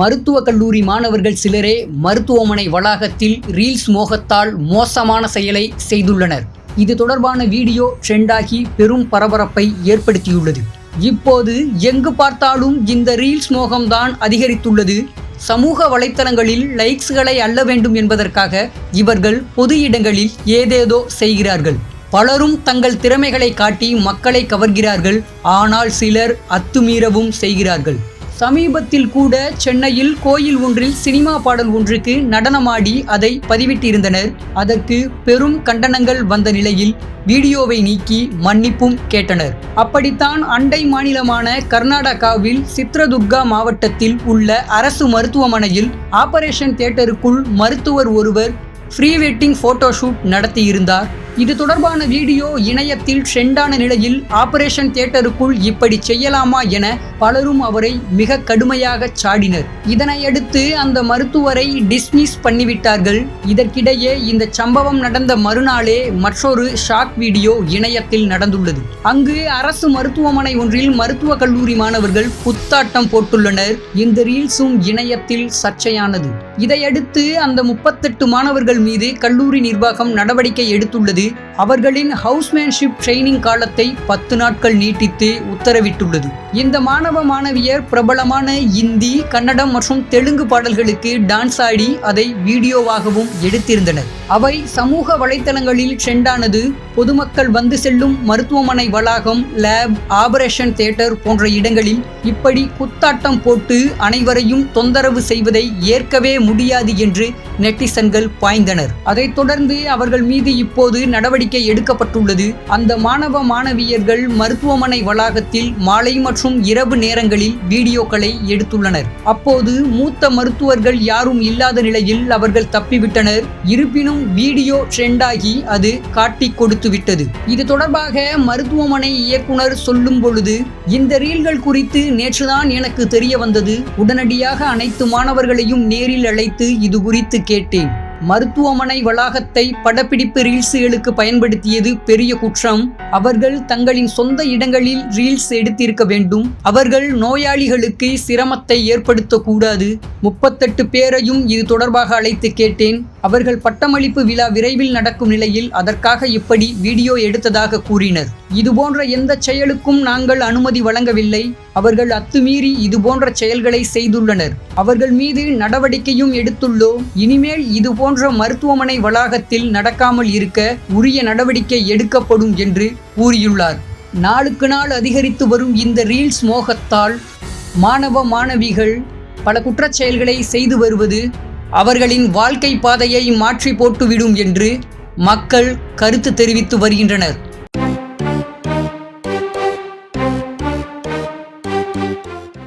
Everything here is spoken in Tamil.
மருத்துவக் கல்லூரி மாணவர்கள் சிலரே மருத்துவமனை வளாகத்தில் ரீல்ஸ் மோகத்தால் மோசமான செயலை செய்துள்ளனர். இது தொடர்பான வீடியோ ட்ரெண்டாகி பெரும் பரபரப்பை ஏற்படுத்தியுள்ளது. இப்போது எங்கு பார்த்தாலும் இந்த ரீல்ஸ் மோகம்தான் அதிகரித்துள்ளது. சமூக வலைத்தளங்களில் லைக்ஸ்களை அள்ள வேண்டும் என்பதற்காக இவர்கள் பொது இடங்களில் ஏதேதோ செய்கிறார்கள். பலரும் தங்கள் திறமைகளை காட்டி மக்களை கவர்கிறார்கள். ஆனால் சிலர் அத்துமீறவும் செய்கிறார்கள். சமீபத்தில் கூட சென்னையில் கோயில் ஒன்றில் சினிமா பாடல் ஒன்றுக்கு நடனமாடி அதை பதிவிட்டிருந்தனர். அதற்கு பெரும் கண்டனங்கள் வந்த நிலையில் வீடியோவை நீக்கி மன்னிப்பும் கேட்டனர். அப்படித்தான் அண்டை மாநிலமான கர்நாடகாவில் சித்ரதுர்கா மாவட்டத்தில் உள்ள அரசு மருத்துவமனையில் ஆபரேஷன் தியேட்டருக்குள் மருத்துவர் ஒருவர் ப்ரீ வெட்டிங் ஃபோட்டோஷூட் நடத்தியிருந்தார். இது தொடர்பான வீடியோ இணையத்தில் ட்ரெண்டான நிலையில் ஆபரேஷன் தியேட்டருக்குள் இப்படி செய்யலாமா என பலரும் அவரை மிக கடுமையாக சாடினர். இதனையடுத்து அந்த மருத்துவரை டிஸ்மிஸ் பண்ணிவிட்டார்கள். இதற்கிடையே இந்த சம்பவம் நடந்த மறுநாளே மற்றொரு ஷாக் வீடியோ இணையத்தில் நடந்துள்ளது. அங்கு அரசு மருத்துவமனை ஒன்றில் மருத்துவ கல்லூரி மாணவர்கள் புத்தாட்டம் போட்டுள்ளனர். இந்த ரீல்ஸும் இணையத்தில் சர்ச்சையானது. இதையடுத்து அந்த முப்பத்தெட்டு மாணவர்கள் மீது கல்லூரி நிர்வாகம் நடவடிக்கை எடுத்துள்ளது. அவர்களின் ஹவுஸ்மேன்ஷிப் ட்ரைனிங் காலத்தை பத்து நாட்கள் நீட்டித்து உத்தரவிட்டுள்ளது. இந்த மாணவ மாணவியர் பிரபலமான இந்தி கன்னடம் மற்றும் தெலுங்கு பாடல்களுக்கு டான்ஸ் ஆடி அதை வீடியோவாகவும் எடுத்திருந்தனர். அவை சமூக வலைத்தளங்களில் ட்ரெண்டானது பொதுமக்கள் வந்து செல்லும் மருத்துவமனை வளாகம் லேப் ஆபரேஷன் தியேட்டர் போன்ற இடங்களில் இப்படி குத்தாட்டம் போட்டு அனைவரையும் தொந்தரவு செய்வதை ஏற்கவே முடியாது என்று நெட்டிசன்கள் பாய்ந்தனர். அதைத் தொடர்ந்து அவர்கள் மீது இப்போது நடவடிக்கை எடுக்கப்பட்டுள்ளது. அந்த மாணவ மாணவியர்கள் மருத்துவமனை வளாகத்தில் மாலை மற்றும் இரவு நேரங்களில் வீடியோக்களை எடுத்துள்ளனர். அப்போது மூத்த மருத்துவர்கள் யாரும் இல்லாத நிலையில் அவர்கள் தப்பிவிட்டனர். இருப்பினும் வீடியோ ட்ரெண்டாகி அது காட்டி கொடுத்து விட்டது. இது தொடர்பாக மருத்துவமனை இயக்குனர் சொல்லும் பொழுது இந்த ரீல்கள் குறித்து நேற்றுதான் எனக்கு தெரிய வந்தது. உடனடியாக அனைத்து மாணவர்களையும் நேரில் அழைத்து இது குறித்து கேட்டேன். மருத்துவமனை வளாகத்தை படப்பிடிப்பு ரீல்ஸுகளுக்கு பயன்படுத்தியது பெரிய குற்றம். அவர்கள் தங்களின் சொந்த இடங்களில் ரீல்ஸ் எடுத்திருக்க வேண்டும். அவர்கள் நோயாளிகளுக்கு சிரமத்தை ஏற்படுத்தக்கூடாது முப்பத்தெட்டு பேரையும் இது தொடர்பாக அழைத்து கேட்டேன். அவர்கள் பட்டமளிப்பு விழா விரைவில் நடக்கும் நிலையில் அதற்காக இப்படி வீடியோ எடுத்ததாக கூறினர். இதுபோன்ற எந்த செயலுக்கும் நாங்கள் அனுமதி வழங்கவில்லை. அவர்கள் அத்துமீறி இதுபோன்ற செயல்களை செய்துள்ளனர். அவர்கள் மீது நடவடிக்கையும் எடுத்துள்ளோம். இனிமேல் இதுபோன்ற மருத்துவமனை வளாகத்தில் நடக்காமல் இருக்க உரிய நடவடிக்கை எடுக்கப்படும் என்று கூறியுள்ளார். நாளுக்கு நாள் அதிகரித்து வரும் இந்த ரீல்ஸ் மோகத்தால் மாணவ மாணவிகள் பல குற்றச்செயல்களை செய்து வருவது அவர்களின் வாழ்க்கை பாதையை மாற்றி போட்டுவிடும் என்று மக்கள் கருத்து தெரிவித்து வருகின்றனர்.